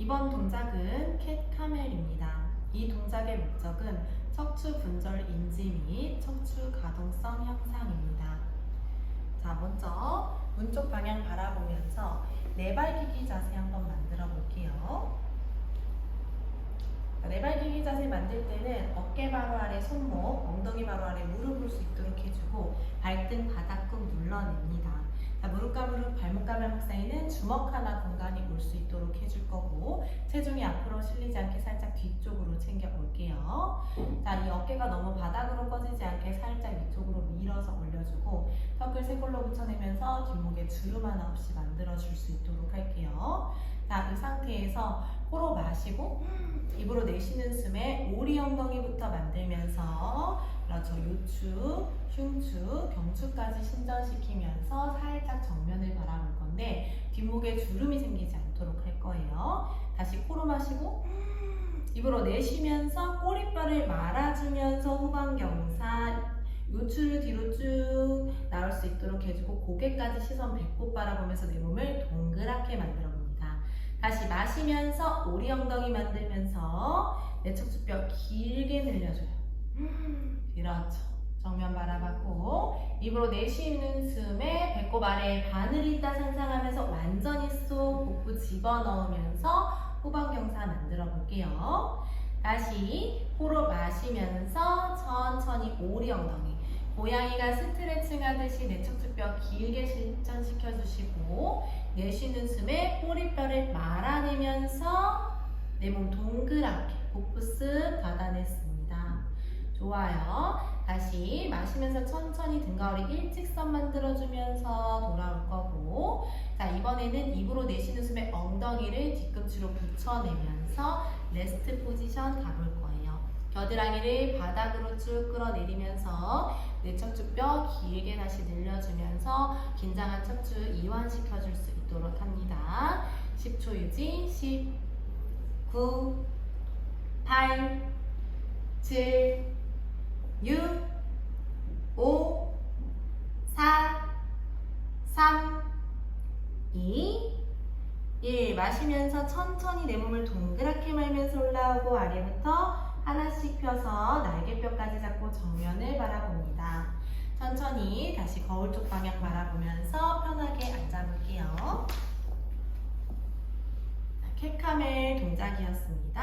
이번 동작은 캣 카멜입니다. 이 동작의 목적은 척추 분절 인지 및 척추 가동성 향상입니다. 자, 먼저 문쪽 방향 바라보면서 네발기기 자세 한번 만들어 볼게요. 자, 네발기기 자세 만들 때는 어깨 바로 아래 손목, 엉덩이 바로 아래 무릎 볼수 있도록 해주고 발등 바닥 꾹 눌러냅니다. 자, 무릎과 무릎, 발목과 발목 사이는 주먹 하나 공간이 올 수 있도록 해줄 거고 체중이 앞으로 실리지 않게 살짝 뒤쪽으로 챙겨 볼게요. 자, 이 어깨가 너무 바닥으로 꺼지지 않게 살짝 위쪽으로 밀어서 올려주고 턱을 쇄골로 붙여내면서 뒷목에 주름 하나 없이 만들어 줄 수 있도록 할게요. 자, 이 상태에서 코로 마시고 입으로 내쉬는 숨에 오리 엉덩이부터 만들면서. 요추, 흉추, 경추까지 신전시키면서 살짝 정면을 바라볼 건데 뒷목에 주름이 생기지 않도록 할 거예요. 다시 코로 마시고 입으로 내쉬면서 꼬리뼈를 말아주면서 후방경사 요추를 뒤로 쭉 나올 수 있도록 해주고 고개까지 시선 배꼽 바라보면서 내 몸을 동그랗게 만들어 봅니다. 다시 마시면서 오리 엉덩이 만들면서 내 척추뼈 길게 늘려줘요. 그렇죠. 정면 바라봤고 입으로 내쉬는 숨에 배꼽 아래에 바늘이 있다 상상하면서 완전히 쏙 복부 집어넣으면서 후방경사 만들어 볼게요. 다시 코로 마시면서 천천히 오리 엉덩이 고양이가 스트레칭 하듯이 내 척추뼈 길게 실전시켜 주시고 내쉬는 숨에 꼬리뼈를 말아내면서 내 몸 동그랗게 복부 쓱 닫아냈습니다. 좋아요. 다시 마시면서 천천히 등가오리 일직선 만들어주면서 돌아올 거고 자 이번에는 입으로 내쉬는 숨에 엉덩이를 뒤꿈치로 붙여내면서 레스트 포지션 가볼 거예요. 겨드랑이를 바닥으로 쭉 끌어내리면서 내 척추 뼈 길게 다시 늘려주면서 긴장한 척추 이완시켜줄 수 있도록 합니다. 10초 유지 10 9 8 7 6 5 4 3 2 1 마시면서 천천히 내 몸을 동그랗게 말면서 올라오고 아래부터 하나씩 펴서 날개뼈까지 잡고 정면을 바라봅니다. 천천히 다시 거울 쪽 방향 바라보면서 편하게 앉아볼게요. 캣카멜 동작이었습니다.